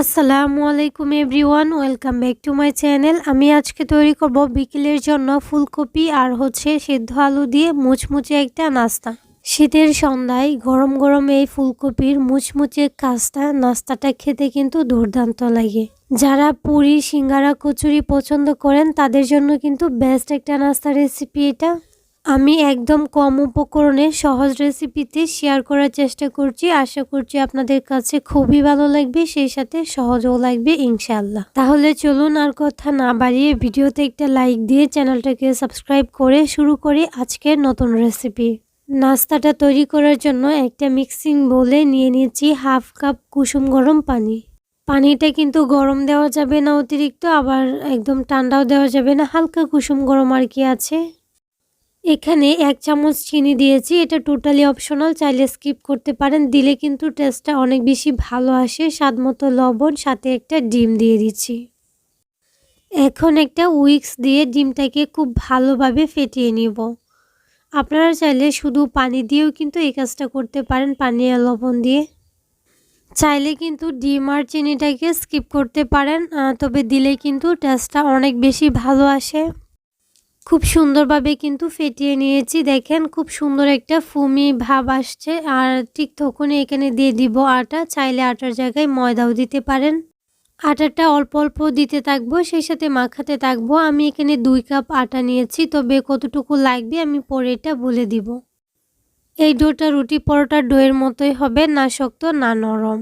আসসালামু আলাইকুম everyone, welcome back to my channel. আমি আজকে তৈরি করব বিকেলের জন্য ফুলকপি আর হচ্ছে সিদ্ধ আলু দিয়ে মুচমুচে একটা নাস্তা। শীতের সন্ধ্যায় গরম গরম এই ফুলকপির মুচমুচে কাস্তা নাস্তাটা খেতে কিন্তু দুর্দান্ত লাগে। যারা পুরি, সিঙ্গারা, কচুরি পছন্দ করেন, তাদের জন্য কিন্তু বেস্ট একটা নাস্তা রেসিপি এটা। আমি একদম কম উপকরণে সহজ রেসিপিতে শেয়ার করার চেষ্টা করছি। আশা করছি আপনাদের কাছে খুবই ভালো লাগবে, সেই সাথে সহজও লাগবে ইনশাল্লাহ তাহলে চলুন আর কথা না বাড়িয়ে ভিডিওতে একটা লাইক দিয়ে চ্যানেলটাকে সাবস্ক্রাইব করে শুরু করি আজকের নতুন রেসিপি নাস্তাটা তৈরি করার জন্য একটা মিক্সিং বলে নিয়ে নিয়েছি হাফ কাপ কুসুম গরম পানি। পানিটা কিন্তু গরম দেওয়া যাবে না অতিরিক্ত, আবার একদম ঠান্ডাও দেওয়া যাবে না, হালকা কুসুম গরম আর কি আছে। এখানে এক চামচ চিনি দিয়েছি, এটা টোটালি অপশনাল চাইলে স্কিপ করতে পারেন, দিলে কিন্তু টেস্টটা অনেক বেশি ভালো আসে, স্বাদ মতো লবণ, সাথে একটা ডিম দিয়ে দিচ্ছি। এখন একটা উইক্স দিয়ে ডিমটাকে খুব ভালোভাবে ফেটিয়ে নিব। আপনারা চাইলে শুধু পানি দিয়েও কিন্তু এই কাজটা করতে পারেন, পানি আর লবণ দিয়ে। চাইলে কিন্তু ডিম আর চিনিটাকে স্কিপ করতে পারেন তবে দিলে কিন্তু টেস্টটা অনেক বেশি ভালো আসে। খুব সুন্দরভাবে কিন্তু ফেটিয়ে নিয়েছি। দেখেন, খুব সুন্দর একটা ফুমি ভাব আসছে। আর ঠিক তখনই এখানে দিয়ে দিব আটা। চাইলে আটার জায়গায় ময়দাও দিতে পারেন। আটাটা অল্প অল্প দিতে থাকব, সেই সাথে মাখাতে থাকব। আমি এখানে দুই কাপ আটা নিয়েছি, তবে কতটুকু লাগবে আমি পরে এটা বলে দিব। এই ডোটা রুটি পরোটার ডোয়ের মতোই হবে, না শক্ত, না নরম।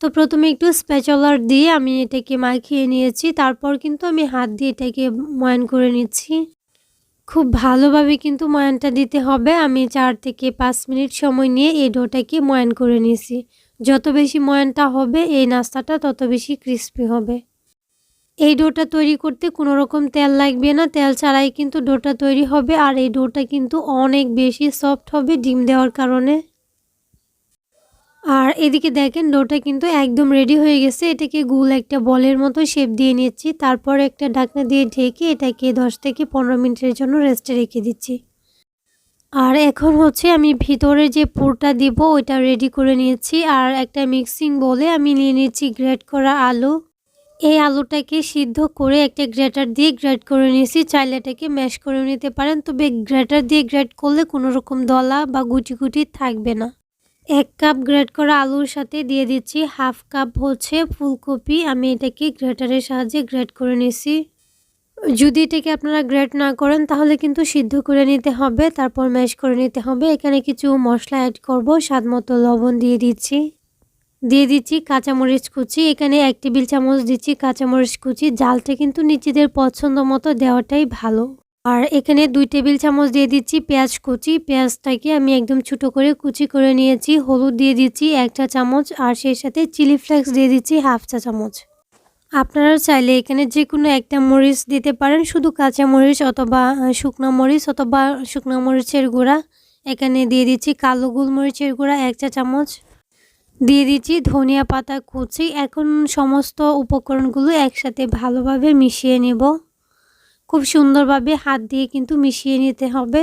তো প্রথমে একটু স্প্যাচলার দিয়ে আমি এটাকে মাখিয়ে নিয়েছি। তারপর কিন্তু আমি হাত দিয়ে এটাকে ময়ান করে নিচ্ছি। খুব ভালোভাবে কিন্তু ময়ানটা দিতে হবে। আমি চার থেকে পাঁচ মিনিট সময় নিয়ে এই ডোটাকে ময়ান করে নিয়েছি। যত বেশি ময়ানটা হবে, এই নাস্তাটা তত বেশি ক্রিস্পি হবে। এই ডোটা তৈরি করতে কোনো রকম তেল লাগবে না। তেল ছাড়াই কিন্তু ডোটা তৈরি হবে আর এই ডোটা কিন্তু অনেক বেশি সফট হবে ডিম দেওয়ার কারণে। আর এদিকে দেখেন ডোটা কিন্তু একদম রেডি হয়ে গেছে। এটাকে গুল একটা বলের মতো শেপ দিয়ে নিচ্ছি। তারপর একটা ঢাকনা দিয়ে ঢেকে এটাকে দশ থেকে পনেরো মিনিটের জন্য রেস্টে রেখে দিচ্ছি। আর এখন হচ্ছে আমি ভিতরে যে পুরটা দিব, ওইটা রেডি করে নিয়েছি। আর একটা মিক্সিং বলে আমি নিয়ে নিয়েছি গ্রেট করা আলু। এই আলুটাকে সিদ্ধ করে একটা গ্রেটার দিয়ে গ্রেট করে নিয়েছি। চাইলে এটাকে ম্যাশ করে নিতে পারেন। তবে গ্রেটার দিয়ে গ্রেট করলে কোনো রকম দলা বা গুটি গুটি থাকবে না। এক কাপ গ্রেট করা আলুর সাথে দিয়ে দিচ্ছি হাফ কাপ হচ্ছে ফুলকপি। আমি এটাকে গ্রেটারের সাহায্যে গ্রেট করে নিছি। যদি এটাকে আপনারা গ্রেট না করেন, তাহলে কিন্তু সিদ্ধ করে নিতে হবে, তারপর ম্যাশ করে নিতে হবে। এখানে কিছু মশলা অ্যাড করব, স্বাদ মতো লবণ দিয়ে দিচ্ছি। দিয়ে দিচ্ছি কাঁচামরিচ কুচি। এখানে এক টেবিল চামচ দিচ্ছি কাঁচামরিচ কুচি। জালটা কিন্তু নিজেদের পছন্দ মতো দেওয়াটাই ভালো। আর এখানে দুই টেবিল চামচ দিয়ে দিচ্ছি পেঁয়াজ কুচি। পেঁয়াজটাকে আমি একদম ছোটো করে কুচি করে নিয়েছি, হলুদ দিয়ে দিচ্ছি একটা চামচ আর সেই সাথে চিলি ফ্লেক্স দিয়ে দিচ্ছি হাফ চা চামচ। আপনারা চাইলে এখানে যে কোনো একটা মরিচ দিতে পারেন, শুধু কাঁচা মরিচ অথবা শুকনো মরিচ অথবা শুকনো মরিচের গুঁড়া। এখানে দিয়ে দিচ্ছি কালো গোলমরিচের গুঁড়া এক চা চামচ। দিয়ে দিচ্ছি ধনিয়া পাতা কুচি। এখন সমস্ত উপকরণগুলো একসাথে ভালোভাবে মিশিয়ে নেব। খুব সুন্দরভাবে হাত দিয়ে কিন্তু মিশিয়ে নিতে হবে।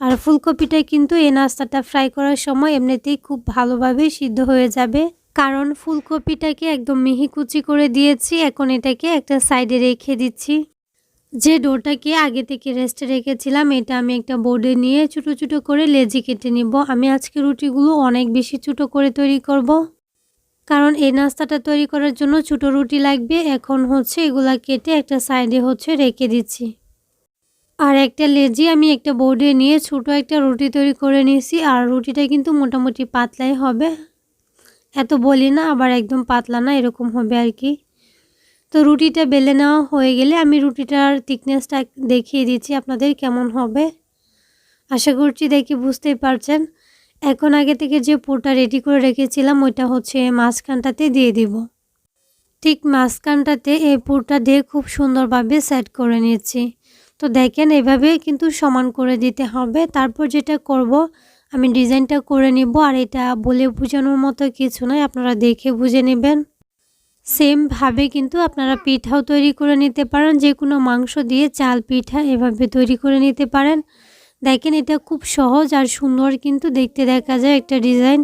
আর ফুলকপিটা কিন্তু এই নাস্তাটা ফ্রাই করার সময় এমনিতেই খুব ভালোভাবে সিদ্ধ হয়ে যাবে। কারণ ফুলকপিটাকে একদম মিহি কুচি করে দিয়েছি, এখন এটাকে একটা সাইডে রেখে দিচ্ছি। যে ডোটাকে আগে থেকে রেস্টে রেখেছিলাম, এটা আমি একটা বোর্ডে নিয়ে ছোটো ছোটো করে লেজি কেটে নিব। আমি আজকে রুটিগুলো অনেক বেশি ছোটো করে তৈরি করব। কারণ এই নাস্তাটা তৈরি করার জন্য ছোটো রুটি লাগবে। এখন হচ্ছে এগুলা কেটে একটা সাইডে হচ্ছে রেখে দিচ্ছি। আর একটা লেজি আমি একটা বোর্ডে নিয়ে ছোটো একটা রুটি তৈরি করে নিয়েছি। আর রুটিটা কিন্তু মোটামুটি পাতলাই হবে। এত বলি না, আবার একদম পাতলা না, এরকম হবে আর কি। তো রুটিটা বেলে নেওয়া হয়ে গেলে আমি রুটিটার থিকনেসটা দেখিয়ে দিচ্ছি আপনাদের কেমন হবে। আশা করছি দেখি বুঝতেই পারছেন। এখন আগে থেকে যে পুরটা রেডি করে রেখেছিলাম, ওইটা হচ্ছে মাঝখানটাতে দিয়ে দিব। ঠিক মাঝখানটাতে এই পুরটা দিয়ে খুব সুন্দরভাবে সেট করে নিয়েছি। তো দেখেন, এভাবে কিন্তু সমান করে দিতে হবে। তারপর যেটা করব, আমি ডিজাইনটা করে নিব। আর এটা বলে বোঝানোর মতো কিছু নয়, আপনারা দেখে বুঝে নেবেন। সেমভাবে কিন্তু আপনারা পিঠাও তৈরি করে নিতে পারেন। যে কোনো মাংস দিয়ে চাল, পিঠা এভাবে তৈরি করে নিতে পারেন। দেখেন এটা খুব সহজ আর সুন্দর কিন্তু দেখতে দেখা যায় একটা ডিজাইন।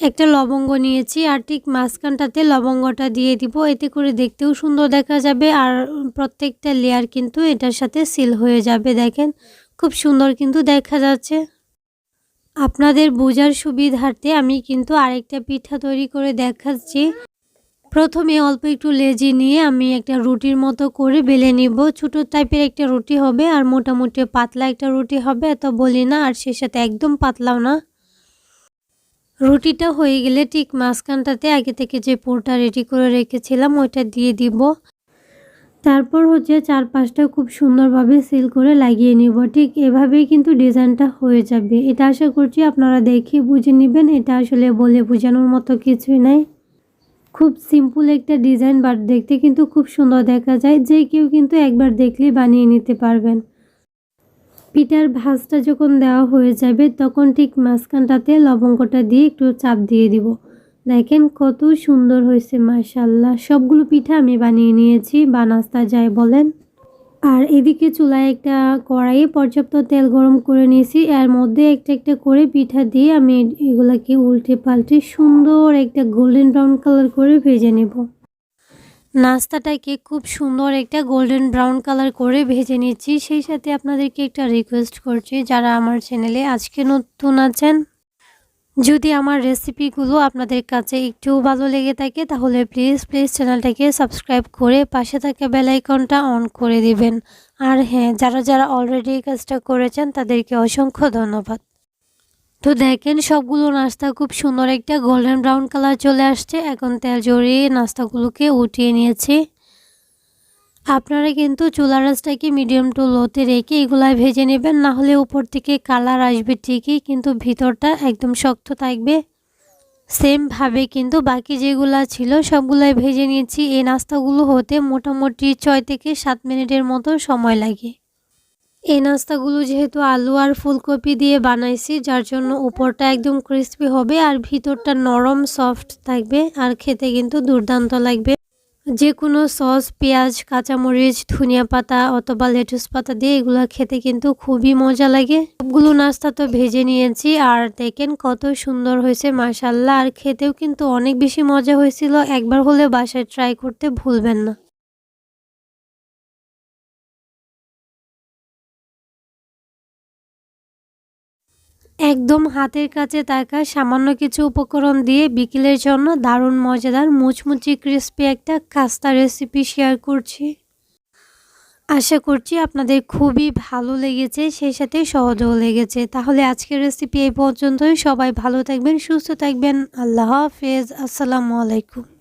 একটা লবঙ্গ নিয়েছি আর ঠিক মাঝখানটাতে লবঙ্গটা দিয়ে দিব, এতে করে দেখতেও সুন্দর দেখা যাবে আর প্রত্যেকটা লেয়ার কিন্তু এটার সাথে সিল হয়ে যাবে দেখেন। খুব সুন্দর কিন্তু দেখা যাচ্ছে। আপনাদের বোঝার সুবিধার্থে আমি কিন্তু আরেকটা পিঠা তৈরি করে দেখাচ্ছি। প্রথমে অল্প একটু লেজি নিয়ে আমি একটা রুটির মতো করে বেলে নিব। ছোটো টাইপের একটা রুটি হবে আর মোটামুটি পাতলা একটা রুটি হবে, এত বলি না, আর সে সাথে একদম পাতলাও না। রুটিটা হয়ে গেলে ঠিক মাঝখানটাতে আগে থেকে যে পোরটা রেডি করে রেখেছিলাম, ওইটা দিয়ে দিব। তারপর হচ্ছে চার পাঁচটা খুব সুন্দরভাবে সিল করে লাগিয়ে নিব। ঠিক এভাবেই কিন্তু ডিজাইনটা হয়ে যাবে। এটা আশা করছি আপনারা দেখে বুঝে নেবেন। এটা আসলে বলে বোঝানোর মতো কিছুই নাই। খুব সিম্পল একটা ডিজাইন বাট দেখতে কিন্তু খুব সুন্দর দেখা যায়, যে কেউ কিন্তু একবার দেখলে বানিয়ে নিতে পারবেন। পিঠার ভাজটা যখন দেওয়া হয়ে যাবে, তখন ঠিক মাঝখানটাতে লবঙ্গটা দিয়ে একটু চাপ দিয়ে দিব। দেখেন কত সুন্দর হয়েছে মার্শাল্লাহ সবগুলো পিঠা আমি বানিয়ে নিয়েছি, বা নাস্তা যায় বলেন। আর এদিকে চুলায় একটা কড়াইয়ে পর্যাপ্ত তেল গরম করে নিয়েছি। এর মধ্যে একটা একটা করে পিঠা দিয়ে আমি এগুলাকে উল্টে পাল্টে সুন্দর একটা গোল্ডেন ব্রাউন কালার করে ভেজে নেব। নাস্তাটাকে খুব সুন্দর একটা গোল্ডেন ব্রাউন কালার করে ভেজে নিচ্ছি। সেই সাথে আপনাদেরকে একটা রিকোয়েস্ট করছি, যারা আমার চ্যানেলে আজকে নতুন আছেন যদি আমার রেসিপিগুলো আপনাদের কাছে একটু ভালো লেগে থাকে, তাহলে প্লিজ প্লিজ চ্যানেলটাকে সাবস্ক্রাইব করে পাশে থাকা বেলাইকনটা অন করে দিবেন। আর হ্যাঁ যারা যারা অলরেডি এই কাজটা করেছেন, তাদেরকে অসংখ্য ধন্যবাদ। তো দেখেন, সবগুলো নাস্তা খুব সুন্দর একটা গোল্ডেন ব্রাউন কালার চলে আসছে। এখন তেল জড়িয়ে নাস্তাগুলোকে উঠিয়ে নিয়েছি। আপনারা কিন্তু চুলা রাসটাকে মিডিয়াম টু লোতে রেখে এগুলাই ভেজে নেবেন। না হলে উপর থেকে কালার আসবে ঠিকই, কিন্তু ভিতরটা একদম শক্ত থাকবে। সেমভাবে কিন্তু বাকি যেগুলা ছিল সবগুলাই ভেজে নিয়েছি। এই নাস্তাগুলো হতে মোটামুটি ছয় থেকে সাত মিনিটের মতো সময় লাগে। এই নাস্তাগুলো যেহেতু আলু আর ফুলকপি দিয়ে বানাইছি, যার জন্য উপরটা একদম ক্রিস্পি হবে আর ভিতরটা নরম সফট থাকবে আর খেতে কিন্তু দুর্দান্ত লাগবে। যে কোনো সস, পেঁয়াজ, কাঁচামরিচ, ধনিয়া পাতা অথবা লেটুস পাতা দিয়ে এগুলো খেতে কিন্তু খুবই মজা লাগে। সবগুলো নাস্তা তো ভেজে নিয়েছি আর দেখেন কত সুন্দর হয়েছে মাসাল্লাহ আর খেতেও কিন্তু অনেক বেশি মজা হয়েছিল। একবার হলে বাসায় ট্রাই করতে ভুলবেন না। একদম হাতের কাছে থাকা সামান্য কিছু উপকরণ দিয়ে বিকেলের জন্য দারুণ মজাদার মুচমুচি ক্রিস্পি একটা খাস্তা রেসিপি শেয়ার করছি। আশা করছি আপনাদের খুবই ভালো লেগেছে, সেই সাথে সহজও লেগেছে। তাহলে আজকের রেসিপি এই পর্যন্তই। সবাই ভালো থাকবেন, সুস্থ থাকবেন। আল্লাহ হাফেজ। আসসালামু আলাইকুম।